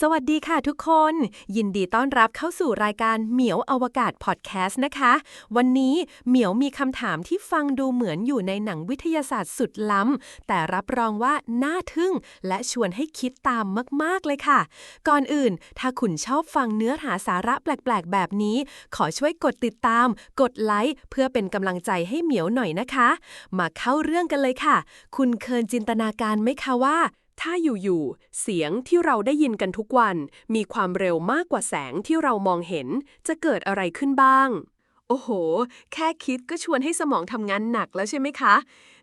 สวัสดีค่ะทุกคน ยินดีต้อนรับเข้าสู่รายการเหมียวอวกาศพอดแคสต์นะคะ วันนี้เหมียวมีคำถามที่ฟังดูเหมือนอยู่ในหนังวิทยาศาสตร์สุดล้ำ แต่รับรองว่าน่าทึ่ง และชวนให้คิดตามมาก ๆ เลยค่ะ ก่อนอื่น ถ้าคุณชอบฟังเนื้อหาสาระแปลก ๆ แบบนี้ ขอช่วยกดติดตาม กดไลค์เพื่อเป็นกำลังใจให้เหมียวหน่อยนะคะ มาเข้าเรื่องกันเลยค่ะ คุณเคยจินตนาการไหมคะว่า ถ้าอยู่ๆ เสียงที่เราได้ยินกันทุกวัน มีความเร็วมากกว่าแสงที่เรามองเห็น จะเกิดอะไรขึ้นบ้าง โอ้โห แค่คิดก็ชวนให้สมองทำงานหนักแล้วใช่ไหมคะ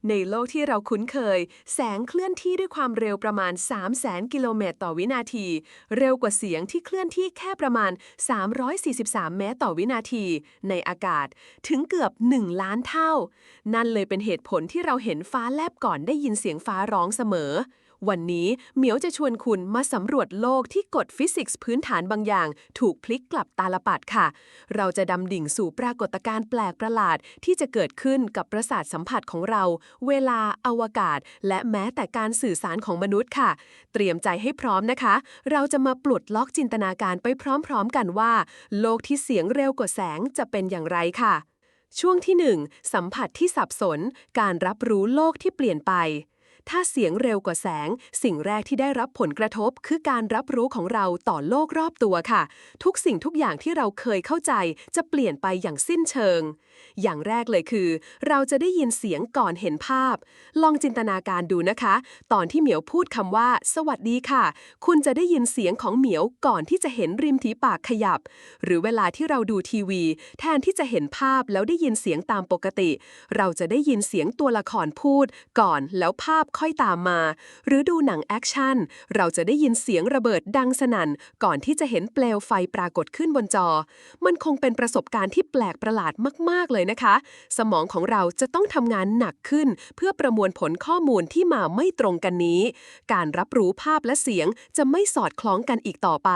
ในโลกที่เราคุ้นเคย แสงเคลื่อนที่ด้วยความเร็วประมาณ 3 0 0แสนกิโลเมตรต่อวินาที เร็วกว่าเสียงที่เคลื่อนที่แค่ประมาณ 343 เมตรต่อวินาที ในอากาศถึงเกือบ 1 ล้านเท่า นั่นเลยเป็นเหตุผลที่เราเห็นฟ้าแลบก่อนได้ยินเสียงฟ้าร้องเสมอ วันนี้เหมียวจะชวนคุณมาสำรวจโลกที่กฎฟิสิกส์พื้นฐานบางอย่าง ถูกพลิกกลับตาลปัดค่ะ เราจะดำดิ่งสู่ปรากฏการณ์แปลกประหลาด ที่จะเกิดขึ้นกับประสาทสัมผัสของเรา เวลา อวกาศ และแม้แต่การสื่อสารของมนุษย์ค่ะ เตรียมใจให้พร้อมนะคะ เราจะมาปลดล็อกจินตนาการไปพร้อมๆกันว่า โลกที่เสียงเร็วกว่าแสงจะเป็นอย่างไรค่ะ ช่วงที่ 1 สัมผัสที่สับสน การรับรู้โลกที่เปลี่ยนไป ถ้าเสียงเร็วกว่าแสง สิ่งแรกที่ได้รับผลกระทบ คือการรับรู้ของเราต่อโลกรอบตัวค่ะ ทุกสิ่งทุกอย่างที่เราเคยเข้าใจ จะเปลี่ยนไปอย่างสิ้นเชิง อย่างแรกเลยคือ เราจะได้ยินเสียงก่อนเห็นภาพ ลองจินตนาการดูนะคะ ตอนที่เหมียวพูดคำว่า สวัสดีค่ะ คุณจะได้ยินเสียงของเหมียวก่อนที่จะเห็นริมทีปากขยับ หรือเวลาที่เราดูทีวี แทนที่จะเห็นภาพแล้วได้ยินเสียงตามปกติ เราจะได้ยินเสียงตัวละครพูด ก่อนแล้วภาพค่อยตามมา หรือดูหนังแอคชั่น เราจะได้ยินเสียงระเบิดดังสนั่น ก่อนที่จะเห็นเปลวไฟปรากฏขึ้นบนจอ มันคงเป็นประสบการณ์ที่แปลกประหลาดมาก ๆ เลยนะคะ สมองของเราจะต้องทำงานหนักขึ้น เพื่อประมวลผลข้อมูลที่มาไม่ตรงกันนี้ การรับรู้ภาพและเสียงจะไม่สอดคล้องกันอีกต่อไป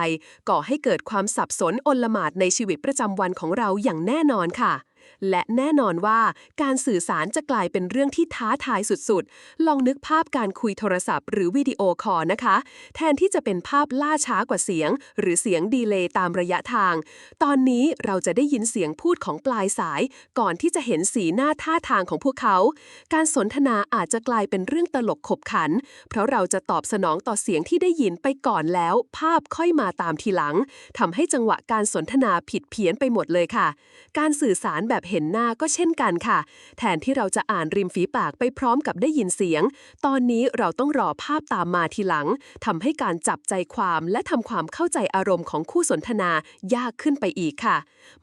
ก่อให้เกิดความสับสนอนลหมานในชีวิตประจำวันของเราอย่างแน่นอนค่ะ และแน่นอนว่าการสื่อสารจะกลายเป็นเรื่องที่ท้าทายสุดๆ ลองนึกภาพการคุยโทรศัพท์หรือวิดีโอคอลนะคะ แทนที่จะเป็นภาพล่าช้ากว่าเสียง หรือเสียงดีเลย์ตามระยะทาง ตอนนี้เราจะได้ยินเสียงพูดของปลายสาย ก่อนที่จะเห็นสีหน้าท่าทางของพวกเขา การสนทนาอาจจะกลายเป็นเรื่องตลกขบขัน เพราะเราจะตอบสนองต่อเสียงที่ได้ยินไปก่อนแล้ว ภาพค่อยมาตามทีหลังทำให้จังหวะการสนทนาผิดเพี้ยนไปหมดเลยค่ะ การสื่อสารแบบแบบเห็นหน้าก็เช่นกันค่ะ แทนที่เราจะอ่านริมฝีปากไปพร้อมกับได้ยินเสียง ตอนนี้เราต้องรอภาพตามมาทีหลังทำให้การจับใจความและทำความเข้าใจอารมณ์ของคู่สนทนายากขึ้นไปอีกค่ะ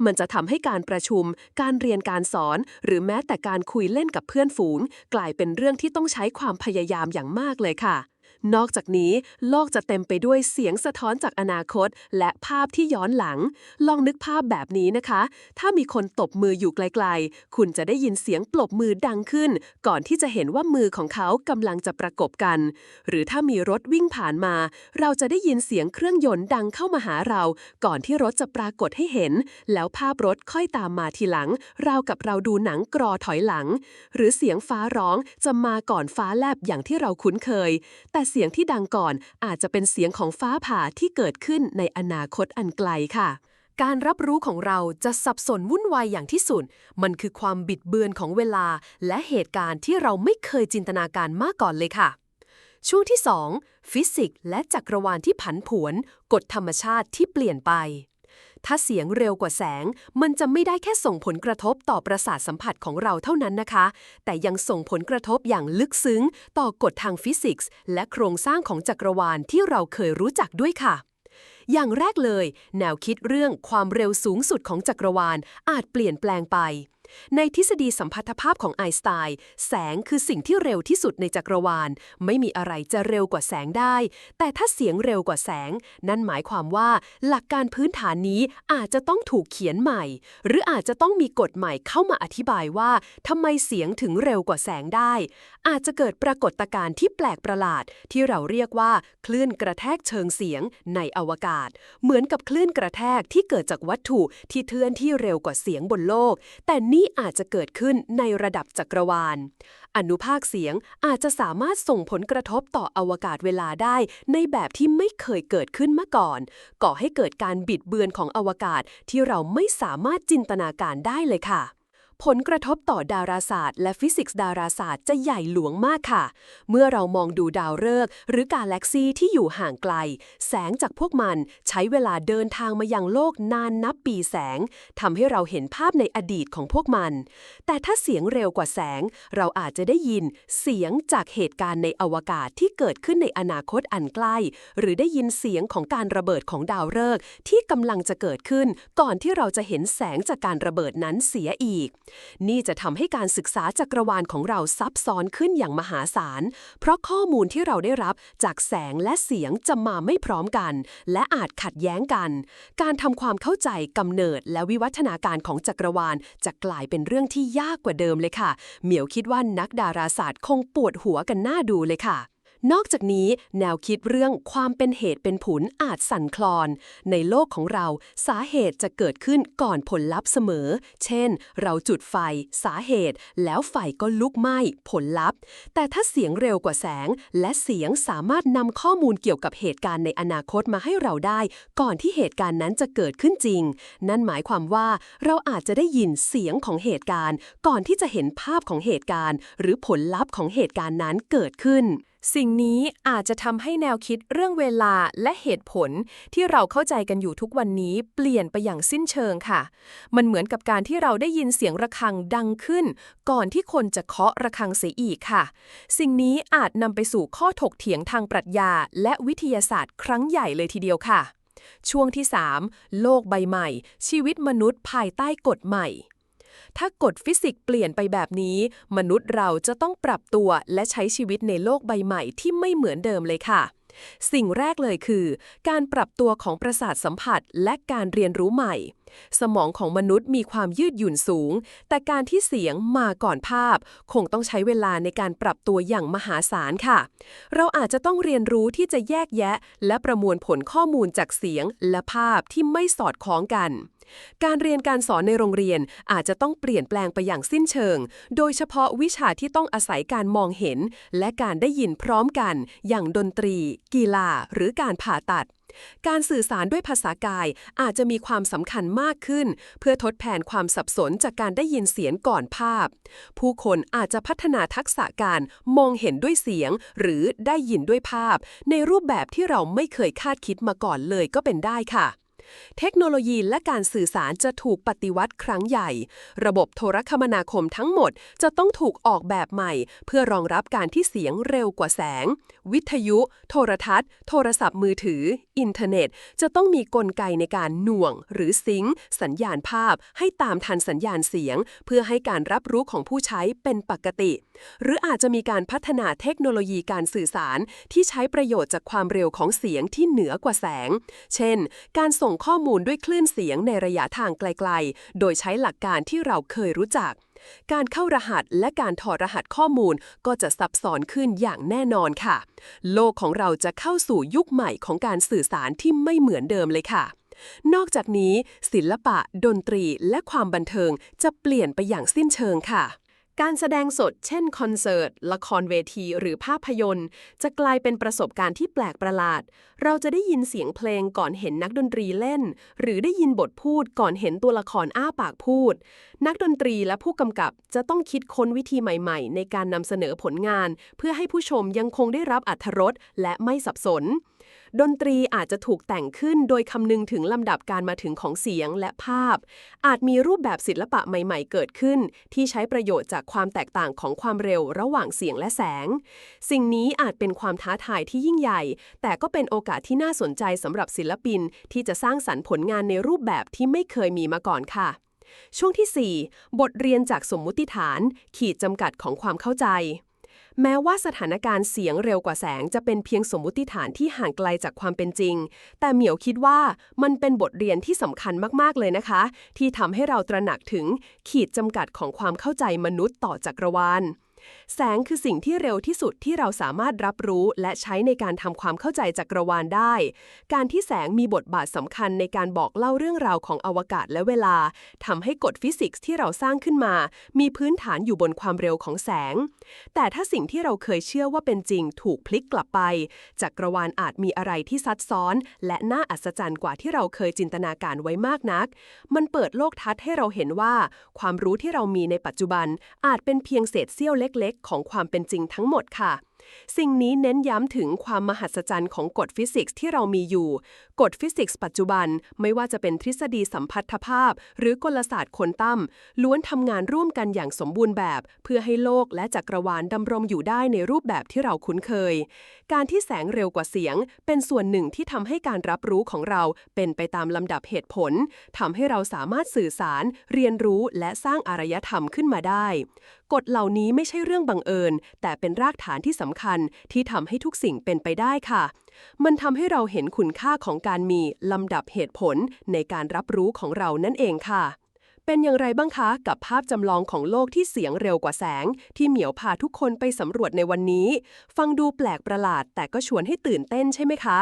มันจะทำให้การประชุม การเรียนการสอน หรือแม้แต่การคุยเล่นกับเพื่อนฝูง กลายเป็นเรื่องที่ต้องใช้ความพยายามอย่างมากเลยค่ะ นอกจากนี้ โลกจะเต็มไปด้วยเสียงสะท้อนจากอนาคต และภาพที่ย้อนหลัง ลองนึกภาพแบบนี้นะคะ ถ้ามีคนตบมืออยู่ไกลๆ คุณจะได้ยินเสียงปรบมือดังขึ้น ก่อนที่จะเห็นว่ามือของเขากำลังจะประกบกัน หรือถ้ามีรถวิ่งผ่านมา เราจะได้ยินเสียงเครื่องยนต์ดังเข้ามาหาเรา ก่อนที่รถจะปรากฏให้เห็น แล้วภาพรถค่อยตามมาทีหลัง ราวกับเราดูหนังกรอถอยหลัง หรือเสียงฟ้าร้องจะมาก่อนฟ้าแลบอย่างที่เราคุ้นเคย แต่สียงที่ดังก่อนอาจจะเป็นเสียงของฟ้าผ่าที่เกิดขึ้นในอนาคตอันไกลค่ะ การรับรู้ของเราจะสับสนวุ่นวายอย่างที่สุด มันคือความบิดเบือนของเวลา และเหตุการณ์ที่เราไม่เคยจินตนาการมาก่อนเลยค่ะ ช่วงที่ 2 ฟิสิกส์และจักรวาลที่ผันผวน กฎธรรมชาติที่เปลี่ยนไป ถ้าเสียงเร็วกว่าแสง มันจะไม่ได้แค่ส่งผลกระทบต่อประสาทสัมผัสของเราเท่านั้นนะคะ แต่ยังส่งผลกระทบอย่างลึกซึ้ง ต่อกฎทางฟิสิกส์ และโครงสร้างของจักรวาลที่เราเคยรู้จักด้วยค่ะ อย่างแรกเลย แนวคิดเรื่องความเร็วสูงสุดของจักรวาลอาจเปลี่ยนแปลงไป ในทฤษฎีสัมพัทธภาพของไอน์สไตน์แสงคือสิ่งที่เร็วที่สุดในจักรวาล ไม่มีอะไรจะเร็วกว่าแสงได้ แต่ถ้าเสียงเร็วกว่าแสง นั่นหมายความว่าหลักการพื้นฐานนี้อาจจะต้องถูกเขียนใหม่ หรืออาจจะต้องมีกฎใหม่เข้ามาอธิบายว่าทำไมเสียงถึงเร็วกว่าแสงได้ อาจจะเกิดปรากฏการณ์ที่แปลกประหลาด ที่เราเรียกว่าคลื่นกระแทกเชิงเสียงในอวกาศ เหมือนกับคลื่นกระแทกที่เกิดจากวัตถุที่เคลื่อนที่เร็วกว่าเสียงบนโลก แต่นี่ที่อาจจะเกิดขึ้นในระดับจักรวาล อนุภาคเสียงอาจจะสามารถส่งผลกระทบต่ออวกาศเวลาได้ ในแบบที่ไม่เคยเกิดขึ้นมาก่อน ก่อให้เกิดการบิดเบือนของอวกาศที่เราไม่สามารถจินตนาการได้เลยค่ะ ผลกระทบต่อดาราศาสตร์และฟิสิกส์ดาราศาสตร์จะใหญ่หลวงมากค่ะ เมื่อเรามองดูดาวฤกษ์หรือกาแล็กซีที่อยู่ห่างไกล แสงจากพวกมันใช้เวลาเดินทางมายังโลกนานนับปีแสงทำให้เราเห็นภาพในอดีตของพวกมัน แต่ถ้าเสียงเร็วกว่าแสง เราอาจจะได้ยินเสียงจากเหตุการณ์ในอวกาศที่เกิดขึ้นในอนาคตอันใกล้ หรือได้ยินเสียงของการระเบิดของดาวฤกษ์ที่กำลังจะเกิดขึ้น ก่อนที่เราจะเห็นแสงจากการระเบิดนั้นเสียอีกนี่จะทำให้การศึกษาจักรวาลของเราซับซ้อนขึ้นอย่างมหาศาล เพราะข้อมูลที่เราได้รับจากแสงและเสียงจะมาไม่พร้อมกัน และอาจขัดแย้งกัน การทำความเข้าใจกำเนิดและวิวัฒนาการของจักรวาล จะกลายเป็นเรื่องที่ยากกว่าเดิมเลยค่ะ เหมียวคิดว่านักดาราศาสตร์คงปวดหัวกันหน้าดูเลยค่ะ นอกจากนี้แนวคิดเรื่องความเป็นเหตุเป็นผลอาจสั่นคลอน ในโลกของเราสาเหตุจะเกิดขึ้นก่อนผลลัพธ์เสมอ เช่น เราจุดไฟ สาเหตุ แล้วไฟก็ลุกไหม้ผลลัพธ์ แต่ถ้าเสียงเร็วกว่าแสง และเสียงสามารถนำข้อมูลเกี่ยวกับเหตุการณ์ในอนาคตมาให้เราได้ ก่อนที่เหตุการณ์นั้นจะเกิดขึ้นจริง นั่นหมายความว่าเราอาจจะได้ยินเสียงของเหตุการณ์ ก่อนที่จะเห็นภาพของเหตุการณ์ หรือผลลัพธ์ของเหตุการณ์นั้นเกิดขึ้น สิ่งนี้อาจจะทำให้แนวคิดเรื่องเวลาและเหตุผลที่เราเข้าใจกันอยู่ทุกวันนี้เปลี่ยนไปอย่างสิ้นเชิงค่ะ มันเหมือนกับการที่เราได้ยินเสียงระฆังดังขึ้น ก่อนที่คนจะเคาะระฆังเสียอีกค่ะ สิ่งนี้อาจนำไปสู่ข้อถกเถียงทางปรัชญา และวิทยาศาสตร์ ครั้งใหญ่เลยทีเดียวค่ะ ช่วงที่ 3 โลกใบใหม่ ชีวิตมนุษย์ภายใต้กฎใหม่ ถ้ากฎฟิสิกส์เปลี่ยนไปแบบนี้ มนุษย์เราจะต้องปรับตัวและใช้ชีวิตในโลกใบใหม่ที่ไม่เหมือนเดิมเลยค่ะ สิ่งแรกเลยคือ การปรับตัวของประสาทสัมผัสและการเรียนรู้ใหม่ สมองของมนุษย์มีความยืดหยุ่นสูง แต่การที่เสียงมาก่อนภาพ คงต้องใช้เวลาในการปรับตัวอย่างมหาศาลค่ะ เราอาจจะต้องเรียนรู้ที่จะแยกแยะ และประมวลผลข้อมูลจากเสียงและภาพที่ไม่สอดคล้องกัน การเรียนการสอนในโรงเรียนอาจจะต้องเปลี่ยนแปลงไปอย่างสิ้นเชิง โดยเฉพาะวิชาที่ต้องอาศัยการมองเห็น และการได้ยินพร้อมกัน อย่างดนตรี กีฬา หรือการผ่าตัด การสื่อสารด้วยภาษากายอาจจะมีความสำคัญมากขึ้น เพื่อทดแทนความสับสนจากการได้ยินเสียงก่อนภาพ ผู้คนอาจจะพัฒนาทักษะการมองเห็นด้วยเสียง หรือได้ยินด้วยภาพ ในรูปแบบที่เราไม่เคยคาดคิดมาก่อนเลยก็เป็นได้ค่ะ เทคโนโลยีและการสื่อสารจะถูกปฏิวัติครั้งใหญ่ ระบบโทรคมนาคมทั้งหมดจะต้องถูกออกแบบใหม่ เพื่อรองรับการที่เสียงเร็วกว่าแสง วิทยุ โทรทัศน์ โทรศัพท์มือถืออินเทอร์เน็ต จะต้องมีกลไกในการหน่วง หรือซิงสัญญาณภาพ ให้ตามทันสัญญาณเสียง เพื่อให้การรับรู้ของผู้ใช้เป็นปกติ หรืออาจจะมีการพัฒนาเทคโนโลยีการสื่อสาร ที่ใช้ประโยชน์จากความเร็วของเสียงที่เหนือกว่าแสง เช่น การส่งข้อมูลด้วยคลื่นเสียงในระยะทางไกล ๆ โดยใช้หลักการที่เราเคยรู้จัก การเข้ารหัสและการถอดรหัสข้อมูลก็จะซับซ้อนขึ้นอย่างแน่นอนค่ะ โลกของเราจะเข้าสู่ยุคใหม่ของการสื่อสารที่ไม่เหมือนเดิมเลยค่ะนอกจากนี้ ศิลปะ ดนตรี และความบันเทิงจะเปลี่ยนไปอย่างสิ้นเชิงค่ะ การแสดงสด เช่นคอนเสิร์ต ละครเวที หรือภาพยนตร์ จะกลายเป็นประสบการณ์ที่แปลกประหลาด เราจะได้ยินเสียงเพลงก่อนเห็นนักดนตรีเล่น หรือได้ยินบทพูดก่อนเห็นตัวละครอ้าปากพูด นักดนตรีและผู้กำกับจะต้องคิดค้นวิธีใหม่ๆ ในการนำเสนอผลงาน เพื่อให้ผู้ชมยังคงได้รับอรรถรสและไม่สับสน ดนตรีอาจจะถูกแต่งขึ้นโดยคำนึงถึงลำดับการมาถึงของเสียงและภาพ อาจมีรูปแบบศิลปะใหม่ๆ เกิดขึ้น ที่ใช้ประโยชน์จากความแตกต่างของความเร็วระหว่างเสียงและแสง สิ่งนี้อาจเป็นความท้าทายที่ยิ่งใหญ่ แต่ก็เป็นโอกาสที่น่าสนใจสำหรับศิลปิน ที่จะสร้างสรรค์ผลงานในรูปแบบที่ไม่เคยมีมาก่อนค่ะช่วงที่ 4 บทเรียนจากสมมุติฐาน ขีดจำกัดของความเข้าใจ แม้ว่าสถานการณ์เสียงเร็วกว่าแสงจะเป็นเพียงสมมุติฐานที่ห่างไกลจากความเป็นจริง แต่เหมียวคิดว่ามันเป็นบทเรียนที่สำคัญมากๆเลยนะคะ ที่ทำให้เราตระหนักถึงขีดจำกัดของความเข้าใจมนุษย์ต่อจักรวาล แสงคือสิ่งที่เร็วที่สุดที่เราสามารถรับรู้และใช้ในการทำความเข้าใจจักรวาลได้ การที่แสงมีบทบาทสำคัญในการบอกเล่าเรื่องราวของอวกาศและเวลาทำให้กฎฟิสิกส์ที่เราสร้างขึ้นมา มีพื้นฐานอยู่บนความเร็วของแสง แต่ถ้าสิ่งที่เราเคยเชื่อว่าเป็นจริงถูกพลิกกลับไป จักรวาลอาจมีอะไรที่ซับซ้อน และน่าอัศจรรย์กว่าที่เราเคยจินตนาการไว้มากนัก มันเปิดโลกทัศน์ให้เราเห็นว่า ความรู้ที่เรามีในปัจจุบันอาจเป็นเพียงเศษเสี้ยวเล็กๆ ของความเป็นจริงทั้งหมดค่ะสิ่งนี้เน้นย้ำถึงความมหัศจรรย์ของกฎฟิสิกส์ที่เรามีอยู่ กฎฟิสิกส์ปัจจุบันไม่ว่าจะเป็นทฤษฎีสัมพัทธภาพ หรือกลศาสตร์คนตัมล้วนทำงานร่วมกันอย่างสมบูรณ์แบบ เพื่อให้โลกและจักรวาลดำรงอยู่ได้ในรูปแบบที่เราคุ้นเคย การที่แสงเร็วกว่าเสียง เป็นส่วนหนึ่งที่ทำให้การรับรู้ของเราเป็นไปตามลำดับเหตุผลทำให้เราสามารถสื่อสาร เรียนรู้และสร้างอารยธรรมขึ้นมาได้ กฎเหล่านี้ไม่ใช่เรื่องบังเอิญ แต่เป็นรากฐานที่สำคัญที่ทำให้ทุกสิ่งเป็นไปได้ค่ะ มันทำให้เราเห็นคุณค่าของการมีลำดับเหตุผลในการรับรู้ของเรานั่นเองค่ะ เป็นอย่างไรบ้างคะกับภาพจำลองของโลกที่เสียงเร็วกว่าแสง ที่เหมียวพาทุกคนไปสำรวจในวันนี้ ฟังดูแปลกประหลาด แต่ก็ชวนให้ตื่นเต้นใช่ไหมคะ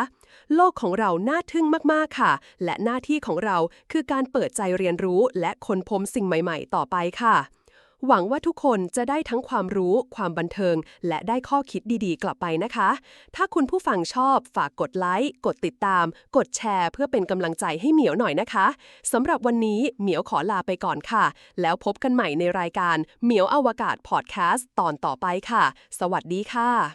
โลกของเราน่าทึ่งมากๆค่ะ และหน้าที่ของเราคือการเปิดใจเรียนรู้และค้นพบสิ่งใหม่ ๆ ต่อไปค่ะ หวังว่าทุกคนจะได้ทั้งความรู้ ความบันเทิง และได้ข้อคิดดีๆ กลับไปนะคะ ถ้าคุณผู้ฟังชอบฝากกดไลค์ กดติดตาม กดแชร์ เพื่อเป็นกำลังใจให้เหมียวหน่อยนะคะสำหรับวันนี้เหมียวขอลาไปก่อนค่ะ แล้วพบกันใหม่ในรายการเหมียวอวกาศพอดแคสต์ตอนต่อไปค่ะ สวัสดีค่ะ